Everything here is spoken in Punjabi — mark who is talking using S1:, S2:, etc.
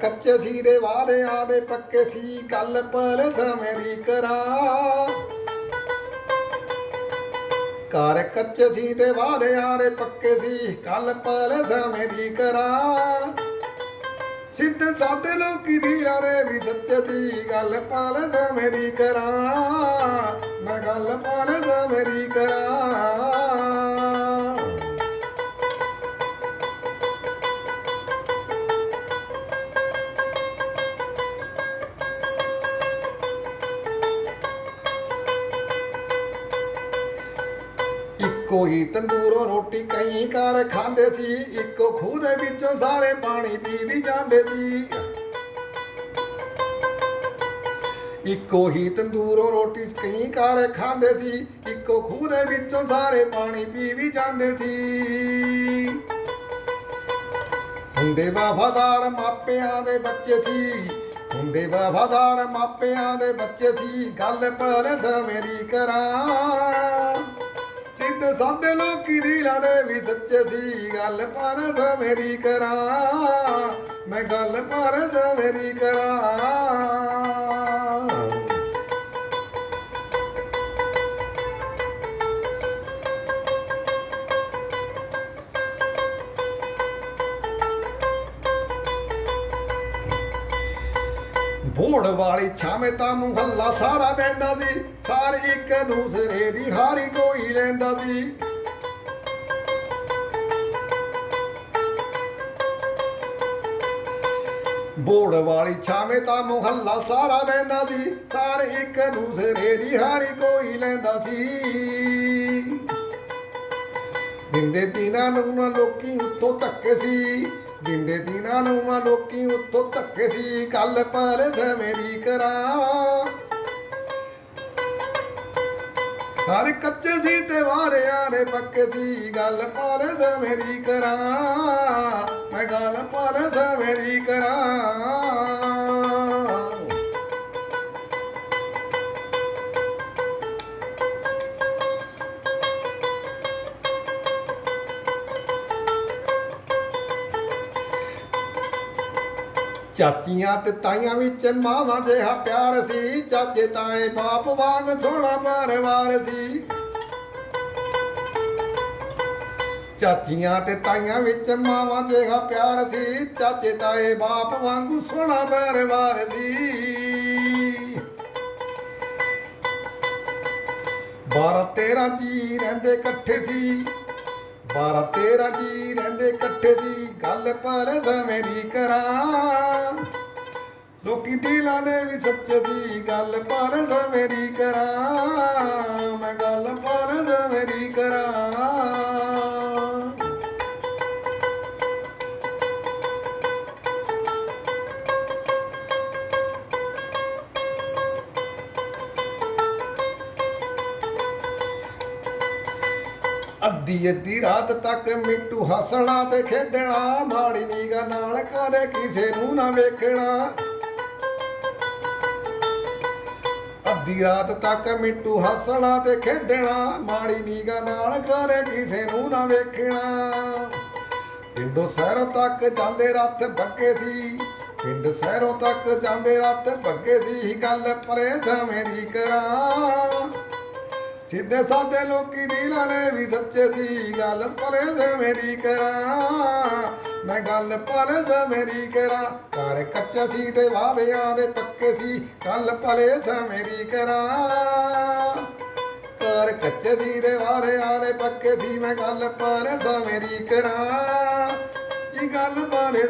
S1: ਕੱਚੇ ਸੀ ਦੇ ਵਾਰਿਆਂ ਦੇ ਪੱਕੇ ਸੀ ਗੱਲ ਪਰ ਦੀ ਕਰਾਂ। ਘਰ ਕੱਚੇ ਸੀ ਦੇ ਵਾਰਿਆਂ ਦੇ ਪੱਕੇ ਸੀ, ਕੱਲ ਪਰ ਦੀ ਕਰਾਂ। ਸਿੱਧ ਸਾਡੇ ਲੋਕੀ ਧੀਰਾਂ ਦੇ ਵੀ ਸੱਚੇ ਸੀ, ਗੱਲ ਪਰ ਦੀ ਕਰਾਂ। ਮੈਂ ਗੱਲ ਪਰ ਦੀ ਕਰਾਂ। ਇੱਕੋ ਹੀ ਤੰਦੂਰੋਂ ਰੋਟੀ ਕਈ ਘਰ ਖਾਂਦੇ ਸੀ, ਇੱਕੋ ਖੂਹ ਦੇ ਵਿੱਚੋਂ ਸਾਰੇ ਪਾਣੀ ਪੀ ਵੀ ਜਾਂਦੇ ਸੀ। ਇੱਕੋ ਹੀ ਤੰਦੂਰੋਂ ਰੋਟੀ ਕਈ ਘਰ ਖਾਂਦੇ ਸੀ, ਇੱਕੋ ਖੂਹ ਦੇ ਵਿੱਚੋਂ ਸਾਰੇ ਪਾਣੀ ਪੀ ਵੀ ਜਾਂਦੇ ਸੀ। ਹੁੰਦੇ ਵਫਾਦਾਰ ਮਾਪਿਆਂ ਦੇ ਬੱਚੇ ਸੀ, ਹੁੰਦੇ ਵਫਾਦਾਰ ਮਾਪਿਆਂ ਦੇ ਬੱਚੇ ਸੀ, ਗੱਲ ਪਰ ਮੇਰੀ ਕਰਾਂ। ਸਿੱਧ ਸਾਦੇ ਲੋਕੀ ਦਿਲਾਂ ਦੇ ਵੀ ਸੱਚੇ ਸੀ। ਗੱਲ ਪਰ ਮੇਰੀ ਕਰਾਂ, ਮੈਂ ਗੱਲ ਪਰ ਮੇਰੀ ਕਰਾਂ। ਭੋੜ ਵਾਲੀ ਛਾਵੇਂ ਤਾਂ ਮੁਹੱਲਾ ਸਾਰਾ ਬੈਂਦਾ ਸੀ। ਸਾਰੇ ਇੱਕ ਦੂਸਰੇ ਦੀ ਹਾਰੀ ਕੋਈ ਲੈਂਦਾ ਸੀ। ਬੋੜ ਵਾਲੀ ਛਾਵੇਂ ਤਾਂ ਮੁਹੱਲਾ ਸਾਰਾ ਬੈਂਦਾ ਸੀ। ਸਾਰੇ ਇੱਕ ਦੂਸਰੇ ਦੀ ਹਾਰੀ ਕੋਈ ਲੈਂਦਾ ਸੀ। ਦਿੰਦੇ ਦਿਨਾਂ ਨੂੰ ਨਾ ਲੋਕੀ ਉੱਤੋਂ ਧੱਕੇ ਸੀ। ਦਿੰਦੇ ਦਿਨਾਂ ਨੂੰ ਨਾ ਲੋਕੀ ਉੱਥੋਂ ਧੱਕੇ ਸੀ, ਗੱਲ ਪਰ ਮੇਰੀ ਕਰਾਂ। ਸਾਰੇ ਕੱਚੇ ਸੀ ਤੇ ਵਾਰਿਆਂ ਦੇ ਪੱਕੇ ਸੀ, ਗੱਲ ਪਰ ਮੇਰੀ ਕਰਾਂ। ਮੈਂ ਗੱਲ ਪਰ ਮੇਰੀ ਕਰਾਂ। ਚਾਚੀਆਂ ਤੇ ਤਾਈਆਂ ਵਿੱਚ ਮਾਵਾਂ ਜਿਹਾ ਪਿਆਰ ਸੀ। ਚਾਚੇ ਤਾਏ ਬਾਪ ਵਾਂਗ ਸੋਹਣਾ ਪਰਿਵਾਰ ਸੀ। ਚਾਚੀਆਂ ਤੇ ਤਾਈਆਂ ਵਿੱਚ ਮਾਵਾਂ ਜਿਹਾ ਪਿਆਰ ਸੀ। ਚਾਚੇ ਤਾਏ ਬਾਪ ਵਾਂਗੂ ਸੋਹਣਾ ਪਰਿਵਾਰ ਸੀ। ਬਾਰਾਂ ਤੇਰਾਂ ਜੀ ਰਹਿੰਦੇ ਇਕੱਠੇ ਸੀ। ਬਾਰਾਂ ਤੇਰਾਂ ਜੀ ਰਹਿੰਦੇ ਇਕੱਠੇ ਦੀ ਗੱਲ ਪਰ ਮੇਰੀ ਕਰਾਂ। ਲੋਕੀ ਦਿਲਾਂ ਦੇ ਵੀ ਸੱਚੇ ਦੀ ਗੱਲ ਪਰ ਮੇਰੀ ਕਰਾਂ। ਅੱਧੀ ਅੱਧੀ ਰਾਤ ਤੱਕ ਮਿੱਟੂ ਹੱਸਣਾ ਤੇ ਖੇਡਣਾ, ਮਾੜੀ ਨੀਗਾ ਨਾਲ ਕਦੇ ਕਿਸੇ ਨੂੰ ਨਾ ਵੇਖਣਾ। ਅੱਧੀ ਰਾਤ ਤੱਕ ਮਿੱਟੂ ਹੱਸਣਾ ਤੇ ਖੇਡਣਾ, ਮਾੜੀ ਨੀਗਾ ਨਾਲ ਕਦੇ ਕਿਸੇ ਨੂੰ ਨਾ ਵੇਖਣਾ। ਪਿੰਡੋਂ ਸ਼ਹਿਰੋਂ ਤੱਕ ਜਾਂਦੇ ਰੱਥ ਬੱਗੇ ਸੀ, ਪਿੰਡ ਸ਼ਹਿਰੋਂ ਤੱਕ ਜਾਂਦੇ ਰੱਥ ਬੱਗੇ ਸੀ, ਗੱਲ ਪਰੇ ਸਮੇਂ ਦੀ ਕਰਾਂ। ਸਿੱਧੇ ਸਾਦੇ ਲੋਕੀ ਦੀ ਨੇ ਵੀ ਸੱਚੇ ਸੀ। ਗੱਲ ਪਰੇ ਮੇਰੀ ਕਰਾਂ, ਮੈਂ ਗੱਲ ਪਰੇ ਮੇਰੀ ਕਰਾਂ। ਘਰ ਕੱਚੇ ਸੀ ਤੇ ਵਾਦਿਆਂ ਦੇ ਪੱਕੇ ਸੀ। ਗੱਲ ਪਰੇ ਮੇਰੀ ਕਰਾਂ। ਘਰ ਕੱਚੇ ਸੀ ਦੇ ਵਾਰਿਆਂ ਦੇ ਪੱਕੇ ਸੀ। ਮੈਂ ਗੱਲ ਪਰੇ ਮੇਰੀ ਕਰਾਂ। ਇਹ ਗੱਲ ਪਰੇ